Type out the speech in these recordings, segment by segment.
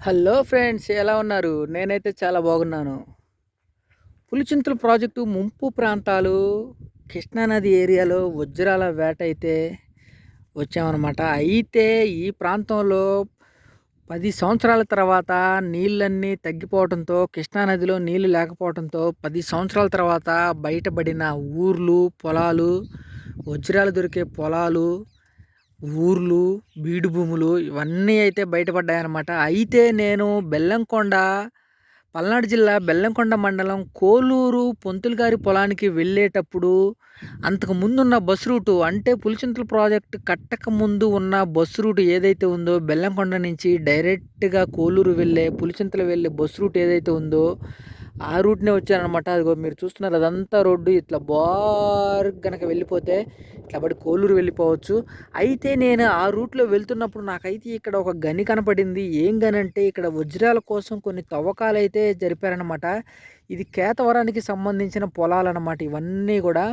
Hello friends ఎలా ఉన్నారు? నేనైతే చాలా బాగున్నాను. పులిచింతల ప్రాజెక్టు ముంపు ప్రాంతాలు కృష్ణానది ఏరియాలో వజ్రాల వేట అయితే వచ్చామన్నమాట. అయితే ఈ ప్రాంతంలో పది సంవత్సరాల తర్వాత నీళ్ళన్నీ తగ్గిపోవడంతో కృష్ణానదిలో నీళ్ళు లేకపోవడంతో పది సంవత్సరాల తర్వాత బయటపడిన ఊర్లు పొలాలు వజ్రాలు దొరికే పొలాలు ఊర్లు బీడు భూములు ఇవన్నీ అయితే బయటపడ్డాయన్నమాట. అయితే నేను బెల్లంకొండ పల్నాడు జిల్లా బెల్లంకొండ మండలం కోలూరు పొంతులు గారి పొలానికి వెళ్ళేటప్పుడు అంతకు ముందున్న బస్ రూటు అంటే పులిచింతల ప్రాజెక్టు కట్టక ముందు ఉన్న బస్ రూట్ ఏదైతే ఉందో బెల్లంకొండ నుంచి డైరెక్ట్గా కోలూరు వెళ్ళే పులిచింతలు వెళ్ళే బస్ రూట్ ఏదైతే ఉందో ఆ రూట్నే వచ్చారనమాట అదిగో మీరు చూస్తున్నారు అదంతా రోడ్డు. ఇట్లా బార్ కనుక వెళ్ళిపోతే ఇట్లా పడి కోలూరు వెళ్ళిపోవచ్చు. అయితే నేను ఆ రూట్లో వెళ్తున్నప్పుడు నాకైతే ఇక్కడ ఒక గని కనపడింది. ఏం గని అంటే ఇక్కడ వజ్రాల కోసం కొన్ని తవ్వకాలు అయితే జరిపారనమాట ఇది కేతవరానికి సంబంధించిన పొలాలన్నమాట ఇవన్నీ కూడా.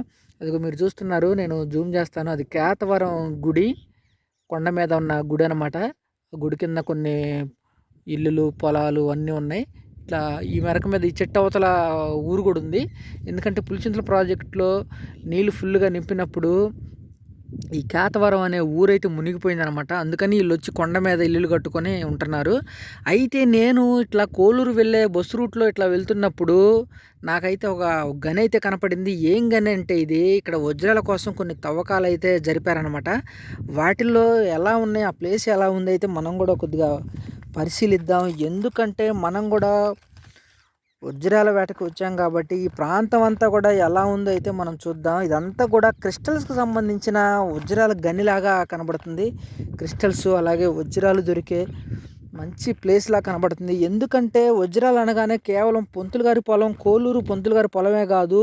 అదిగో మీరు చూస్తున్నారు నేను జూమ్ చేస్తాను. అది కేతవరం గుడి కొండ మీద ఉన్న గుడి అనమాట గుడి కింద కొన్ని ఇల్లులు పొలాలు అన్నీ ఉన్నాయి. ఇట్లా ఈ మెరక మీద ఈ చెట్టు అవతల ఊరు కూడా ఉంది. ఎందుకంటే పులిచింతల ప్రాజెక్టులో నీళ్ళు ఫుల్గా నింపినప్పుడు ఈ కేతవరం అనే ఊరైతే మునిగిపోయిందనమాట. అందుకని వీళ్ళు వచ్చి కొండ మీద ఇల్లులు కట్టుకొని ఉంటున్నారు. అయితే నేను ఇట్లా కోలూరు వెళ్ళే బస్సు రూట్లో ఇట్లా వెళ్తున్నప్పుడు నాకైతే ఒక గని అయితే కనపడింది. ఏం గని అంటే ఇది? ఇక్కడ వజ్రాల కోసం కొన్ని తవ్వకాలు అయితే జరిపారనమాట. వాటిల్లో ఎలా ఉన్నాయి? ఆ ప్లేస్ ఎలా ఉంది? అయితే మనం కూడా కొద్దిగా పరిశీలిద్దాం. ఎందుకంటే మనం కూడా వజ్రాల వేటకు వచ్చాం కాబట్టి ఈ ప్రాంతం అంతా కూడా ఎలా ఉందో అయితే మనం చూద్దాం. ఇదంతా కూడా క్రిస్టల్స్కి సంబంధించిన వజ్రాల గనిలాగా కనబడుతుంది. క్రిస్టల్స్ అలాగే వజ్రాలు దొరికే మంచి ప్లేస్లా కనబడుతుంది. ఎందుకంటే వజ్రాలు అనగానే కేవలం పొంతులు గారి పొలం కోలూరు పొంతులు గారి పొలమే కాదు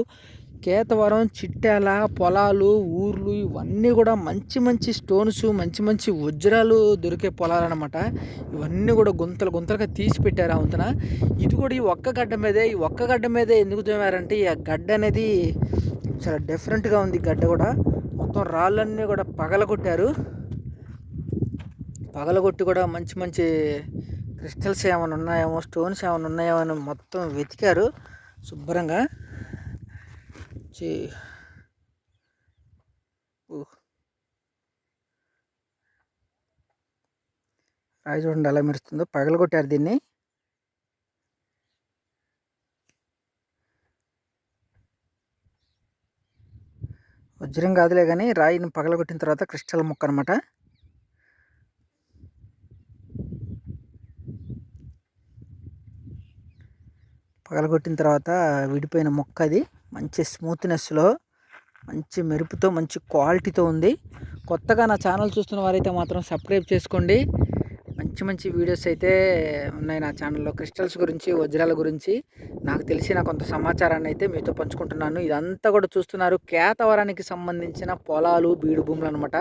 కేతవరం చిట్యాల పొలాలు ఊర్లు ఇవన్నీ కూడా మంచి మంచి స్టోన్స్ మంచి మంచి వజ్రాలు దొరికే పొలాలు అనమాట ఇవన్నీ కూడా గుంతలు గుంతలుగా తీసి పెట్టారు అవుతున ఇది కూడా ఈ ఒక్క గడ్డ మీదే ఈ ఒక్క గడ్డ మీదే ఎందుకు తోమారంటే ఈ గడ్డ అనేది చాలా డిఫరెంట్గా ఉంది గడ్డ కూడా. మొత్తం రాళ్ళన్నీ కూడా పగలగొట్టారు. పగలగొట్టి కూడా మంచి మంచి క్రిస్టల్స్ ఏమైనా ఉన్నాయేమో స్టోన్స్ ఏమైనా ఉన్నాయేమో అని మొత్తం వెతికారు శుభ్రంగా. వచ్చి రాయి చూడండి ఎలా మెరుస్తుందో. పగలగొట్టారు దీన్ని. వజ్రం కాదులే కానీ రాయిని పగలగొట్టిన తర్వాత క్రిస్టల్ ముక్క అనమాట పగలగొట్టిన తర్వాత విడిపోయిన మొక్క అది. మంచి స్మూత్నెస్లో మంచి మెరుపుతో మంచి క్వాలిటీతో ఉంది. కొత్తగా నా ఛానల్ చూస్తున్న వారైతే మాత్రం సబ్స్క్రైబ్ చేసుకోండి. మంచి మంచి వీడియోస్ అయితే ఉన్నాయి నా ఛానల్లో. క్రిస్టల్స్ గురించి వజ్రాల గురించి నాకు తెలిసిన కొంత సమాచారాన్ని అయితే మీతో పంచుకుంటున్నాను. ఇదంతా కూడా చూస్తున్నారు. కేతవరానికి సంబంధించిన పొలాలు బీడు భూములు అనమాట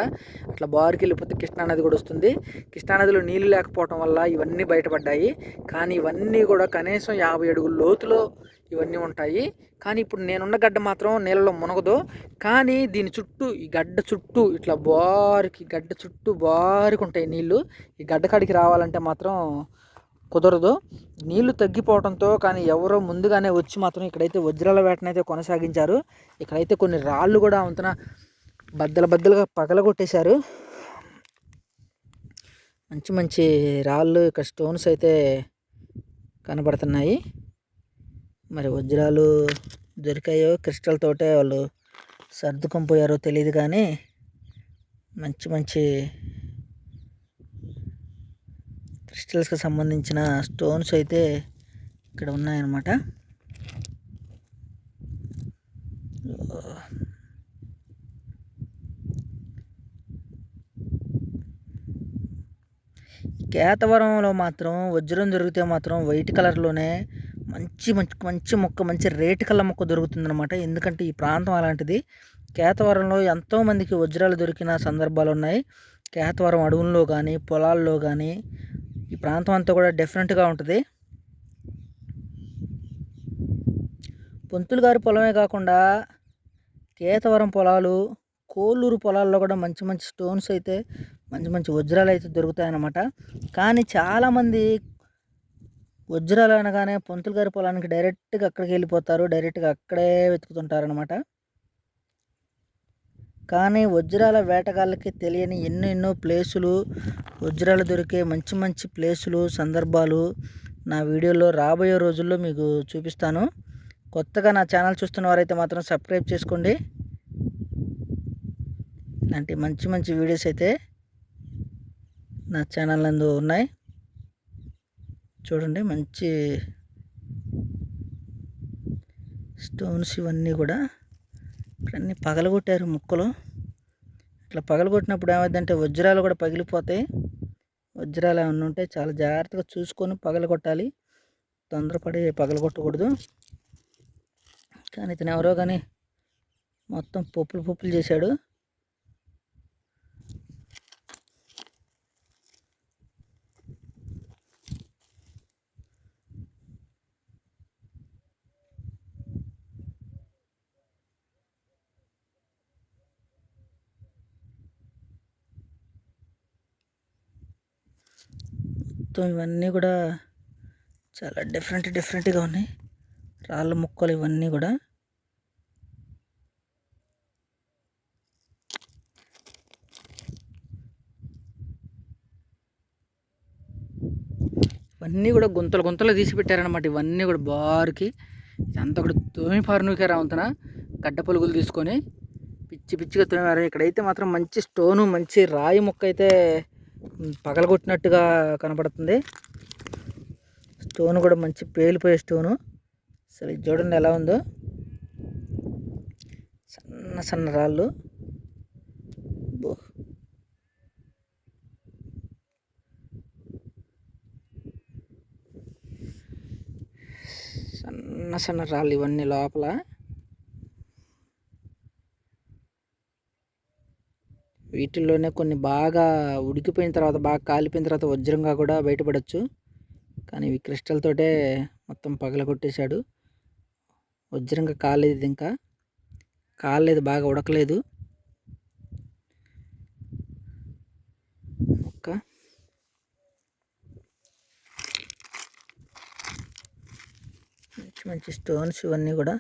అట్లా బారికి వెళ్ళిపోతే కృష్ణానది కూడా వస్తుంది. కృష్ణానదిలో నీళ్ళు లేకపోవడం వల్ల ఇవన్నీ బయటపడ్డాయి. కానీ ఇవన్నీ కూడా కనీసం యాభై అడుగుల లోతులో ఇవన్నీ ఉంటాయి. కానీ ఇప్పుడు నేనున్న గడ్డ మాత్రం నీళ్ళలో మునగదు. కానీ దీని చుట్టూ ఈ గడ్డ చుట్టూ ఇట్లా బారికి గడ్డ చుట్టూ బారికి ఉంటాయి నీళ్ళు ఈ గడ్డ కాడికి రావాలంటే మాత్రం కుదరదు. నీళ్ళు తగ్గిపోవడంతో కానీ ఎవరో ముందుగానే వచ్చి మాత్రం ఇక్కడైతే వజ్రాల వేటనైతే కొనసాగించారు. ఇక్కడైతే కొన్ని రాళ్ళు కూడా అంతన బద్దల బద్దలుగా పగలగొట్టేశారు. మంచి మంచి రాళ్ళు ఇక్కడ స్టోన్స్ అయితే కనబడుతున్నాయి. మరి వజ్రాలు దొరికాయో క్రిస్టల్ తోటే వాళ్ళు సర్దుకొని పోయారో తెలియదు కానీ మంచి మంచి క్రిస్టల్స్కి సంబంధించిన స్టోన్స్ అయితే ఇక్కడ ఉన్నాయన్నమాట. కేతవరంలో మాత్రం వజ్రం దొరికితే మాత్రం వైట్ కలర్లోనే మంచి మంచి మంచి మొక్క మంచి రేటు కల్ల మొక్క దొరుకుతుందనమాట ఎందుకంటే ఈ ప్రాంతం అలాంటిది. కేతవరంలో ఎంతోమందికి వజ్రాలు దొరికిన సందర్భాలు ఉన్నాయి. కేతవరం అడవుల్లో కానీ పొలాల్లో కానీ ఈ ప్రాంతం అంతా కూడా డిఫరెంట్గా ఉంటుంది. పొంతులు గారి పొలమే కాకుండా కేతవరం పొలాలు కోళ్ళూరు పొలాల్లో కూడా మంచి మంచి స్టోన్స్ అయితే మంచి మంచి వజ్రాలు అయితే దొరుకుతాయన్నమాట. కానీ చాలామంది వజ్రాలు అనగానే పొంతులు గారి పొలానికి డైరెక్ట్గా అక్కడికి వెళ్ళిపోతారు. డైరెక్ట్గా అక్కడే వెతుకుతుంటారు అనమాట కానీ వజ్రాల వేటగాళ్ళకి తెలియని ఎన్నో ఎన్నో ప్లేసులు వజ్రాలు దొరికే మంచి మంచి ప్లేసులు సందర్భాలు నా వీడియోలో రాబోయే రోజుల్లో మీకు చూపిస్తాను. కొత్తగా నా ఛానల్ చూస్తున్న వారైతే మాత్రం సబ్స్క్రైబ్ చేసుకోండి. ఇలాంటి మంచి మంచి వీడియోస్ అయితే నా ఛానల్ నందు ఉన్నాయి. చూడండి మంచి స్టోన్స్ ఇవన్నీ కూడా ఇక్కడ పగలగొట్టారు ముక్కలు. ఇట్లా పగలగొట్టినప్పుడు ఏమైందంటే వజ్రాలు కూడా పగిలిపోతాయి. వజ్రాలు ఏమన్నా ఉంటే చాలా జాగ్రత్తగా చూసుకొని పగలగొట్టాలి. తొందరపడి పగలగొట్టకూడదు. కానీ ఇతను ఎవరో కానీ మొత్తం పప్పులు పప్పులు చేశాడు. మొత్తం ఇవన్నీ కూడా చాలా డిఫరెంట్ డిఫరెంట్గా ఉన్నాయి. రాళ్ళ ముక్కలు ఇవన్నీ కూడా. ఇవన్నీ కూడా గుంతలు గుంతలు తీసి పెట్టారనమాట ఇవన్నీ కూడా బారుకి. ఇదంతా కూడా తోమి పారునుకారా వంతున. గడ్డ పొలుగులు తీసుకొని పిచ్చి పిచ్చిగా తోమారు. ఇక్కడైతే మాత్రం మంచి స్టోను మంచి రాయి ముక్క అయితే పగలగొట్టినట్టుగా కనపడుతుంది. స్టోన్ కూడా మంచి పేలిపోయే స్టోను. అసలు ఇది చూడండి ఎలా ఉందో. సన్న సన్న రాళ్ళు. సన్న సన్న రాళ్ళు ఇవన్నీ లోపల. వీటిల్లోనే కొన్ని బాగా ఉడికిపోయిన తర్వాత బాగా కాలిపోయిన తర్వాత వజ్రంగా కూడా బయటపడవచ్చు కానీ ఇవి క్రిస్టల్తోటే మొత్తం పగలగొట్టేశాడు. వజ్రంగా కాలేదు ఇంకా. కాలేదు బాగా ఉడకలేదు. ఒక్క మంచి మంచి స్టోన్స్ ఇవన్నీ కూడా.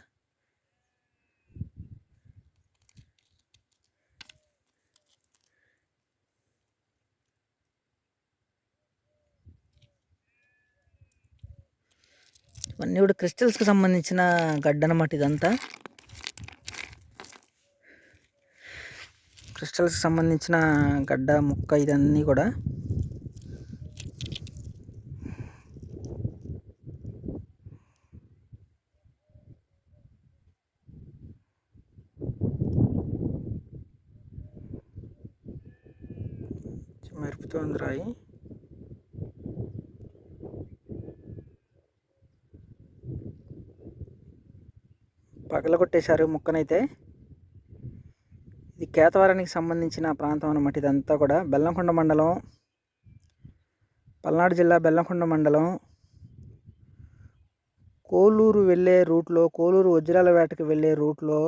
ఇవన్నీ కూడా క్రిస్టల్స్కి సంబంధించిన గడ్డ అనమాట ఇదంతా. క్రిస్టల్స్కి సంబంధించిన గడ్డ ముక్క ఇదన్నీ కూడా. మెరుపుతోంది రాయి. పగలగొట్టేశారు ముక్కనైతే. ఇది కేతవరానికి సంబంధించిన ప్రాంతం అన్నమాట ఇదంతా కూడా. బెల్లంకొండ మండలం పల్నాడు జిల్లా బెల్లంకొండ మండలం కోలూరు వెళ్ళే రూట్లో కోలూరు వజ్రాల వేటకు వెళ్ళే రూట్లో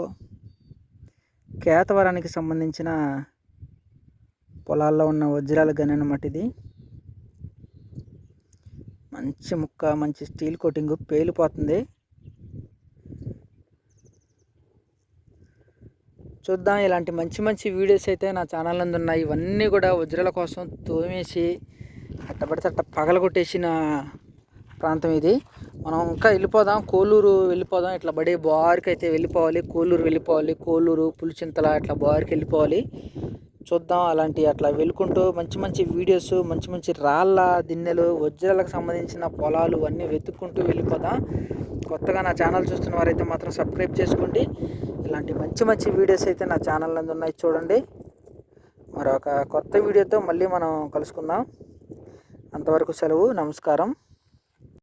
కేతవరానికి సంబంధించిన పొలాల్లో ఉన్న వజ్రాల గని ఇది. మంచి ముక్క మంచి స్టీల్ కోటింగ్ పేలిపోతుంది. చూద్దాం. ఇలాంటి మంచి మంచి వీడియోస్ అయితే నా ఛానల్ నందు ఉన్నాయి. ఇవన్నీ కూడా వజ్రాల కోసం తోమేసి అట్టబడితే అట్ట పగలగొట్టేసిన ప్రాంతం ఇది. మనం ఇంకా వెళ్ళిపోదాం. కోలూరు వెళ్ళిపోదాం. ఇట్లా బడి బారికి అయితే వెళ్ళిపోవాలి. కోలూరు వెళ్ళిపోవాలి. కోలూరు పులిచింతల ఇట్లా బారికి వెళ్ళిపోవాలి. చూద్దాం. అలాంటి అట్లా వెళ్ళుకుంటూ మంచి మంచి వీడియోస్ మంచి మంచి రాళ్ళ దిన్నెలు వజ్రాలకు సంబంధించిన పొలాలు అన్నీ వెతుక్కుంటూ వెళ్ళిపోదాం. కొత్తగా నా ఛానల్ చూస్తున్న వారైతే మాత్రం సబ్స్క్రైబ్ చేసుకోండి. ఇలాంటి మంచి మంచి వీడియోస్ అయితే నా ఛానల్ నందు ఉన్నాయి చూడండి. మరొక కొత్త వీడియోతో మళ్ళీ మనం కలుసుకుందాం. అంతవరకు సెలవు నమస్కారం.